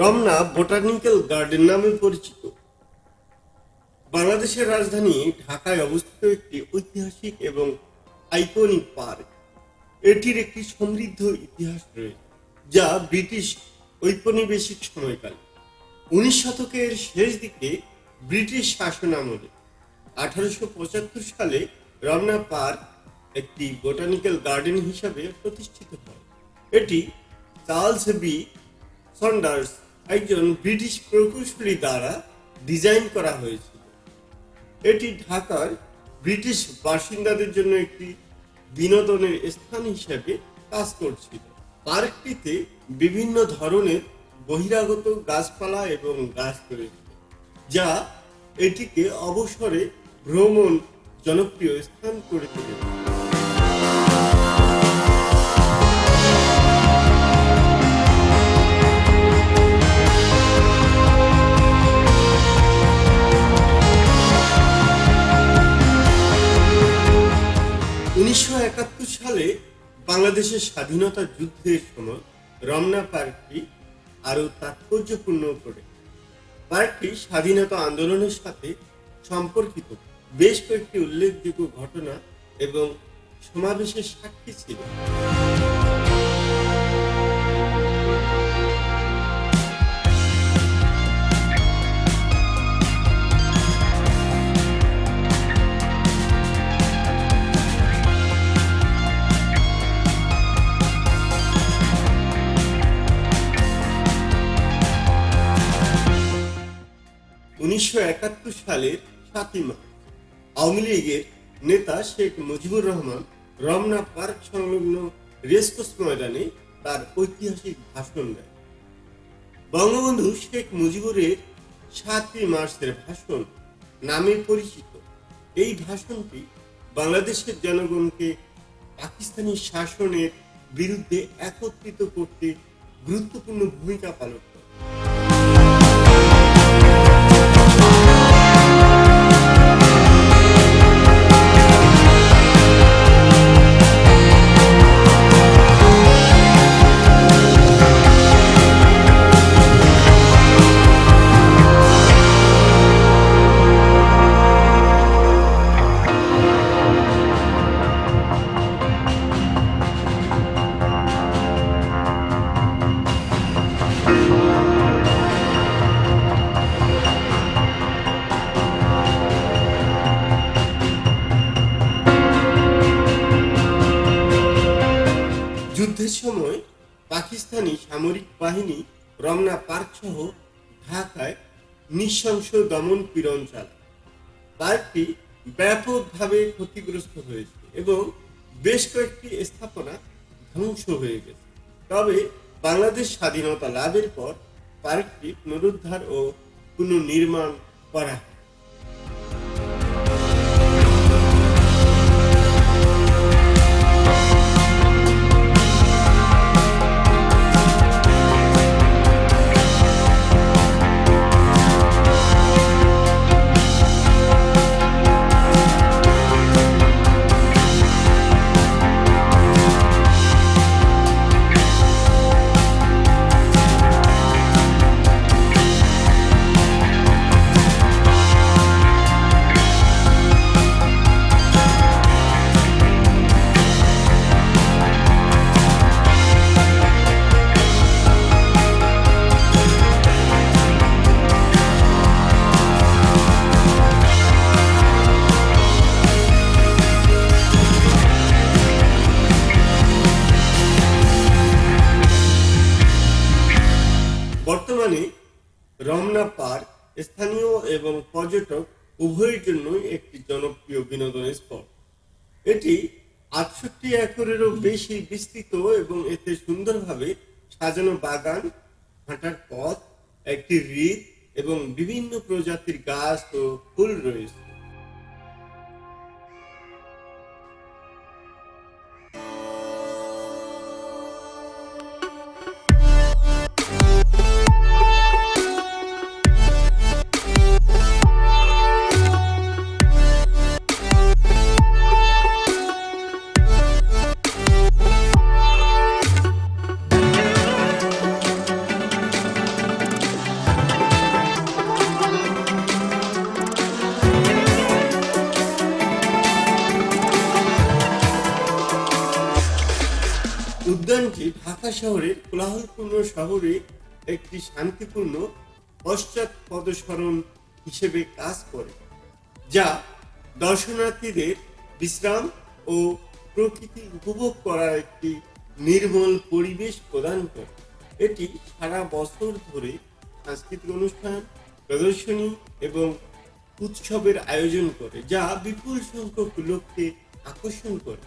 Ramna botanical garden নামে পরিচিত। বাংলাদেশের রাজধানী ঢাকায় অবস্থিত একটি ঐতিহাসিক এবং আইকনিক পার্ক। এটির একটি সমৃদ্ধ ইতিহাস রয়েছে, যা ব্রিটিশ ঔপনিবেশিক সময়কাল। উনিশ শতকের শেষ দিকে ব্রিটিশ শাসন আমলে আঠারোশো পঁচাত্তর সালে রমনা পার্ক একটি বোটানিক্যাল গার্ডেন হিসাবে প্রতিষ্ঠিত হয়। এটি চার্লস বি সন্ডার্স একজন ব্রিটিশ প্রকৌশলী দ্বারা ডিজাইন করা হয়েছিল। এটি ঢাকার ব্রিটিশ বাসিন্দাদের জন্য একটি বিনোদনের স্থান হিসেবে কাজ করছিল। পার্কটিতে বিভিন্ন ধরনের বহিরাগত গাছপালা এবং গাছ রয়েছে, যা এটিকে অবসরে ভ্রমণ জনপ্রিয় স্থান করে তুলেছে উনিশশো একাত্তর সালে বাংলাদেশের স্বাধীনতা যুদ্ধের সময় রমনা পার্কটি আরও তাৎপর্যপূর্ণ করে। পার্কটি স্বাধীনতা আন্দোলনের সাথে সম্পর্কিত। বেশ কয়েকটি উল্লেখযোগ্য ঘটনা এবং সমাবেশের সাক্ষী ছিল। উনিশশো একাত্তর সালের সাতই মার্চ আওয়ামী লীগের নেতা শেখ মুজিবুর রহমান রমনা পার্ক সংলগ্ন রেসকোর্স ময়দানে তার ঐতিহাসিক ভাষণ দেন। বঙ্গবন্ধু শেখ মুজিবুরের সাতই মার্চের ভাষণ নামে পরিচিত। এই ভাষণটি বাংলাদেশের জনগণকে পাকিস্তানি শাসনের বিরুদ্ধে একত্রিত করতে গুরুত্বপূর্ণ ভূমিকা পালন পাকিস্তানি সামরিক বাহিনী রমনা পার্ক সহ ঢাকায় নৃশংস দমন পীড়ন চালায়। পার্কটি ব্যাপকভাবে ক্ষতিগ্রস্ত হয়েছে এবং বেশ কয়েকটি স্থাপনা ধ্বংস হয়ে গেছে। তবে বাংলাদেশ স্বাধীনতা লাভের পর পার্কটি পুনরুদ্ধার ও পুনর্নির্মাণ করা হয়। বর্তমানে রমনা পার্ক স্থানীয় এবং পর্যটক উভয়ের জন্যই একটি জনপ্রিয় বিনোদন স্পট। এটি আটষট্টি একরেরও বেশি বিস্তৃত এবং এতে সুন্দরভাবে সাজানো বাগান হাঁটার পথ, একটি হ্রদ এবং বিভিন্ন প্রজাতির গাছ ও ফুল রয়েছে। ঢাকা শহরের কোলাহলপূর্ণ শহরে একটি শান্তিপূর্ণ, পশ্চাৎ পদসরণ হিসেবে কাজ করে, যা দর্শনার্থীদের বিশ্রাম ও প্রকৃতি উপভোগ করার একটি নির্মল পরিবেশ প্রদান করে। এটি সারা বছর ধরে সাংস্কৃতিক অনুষ্ঠান, প্রদর্শনী এবং উৎসবের আয়োজন করে, যা বিপুল সংখ্যক লোককে আকর্ষণ করে।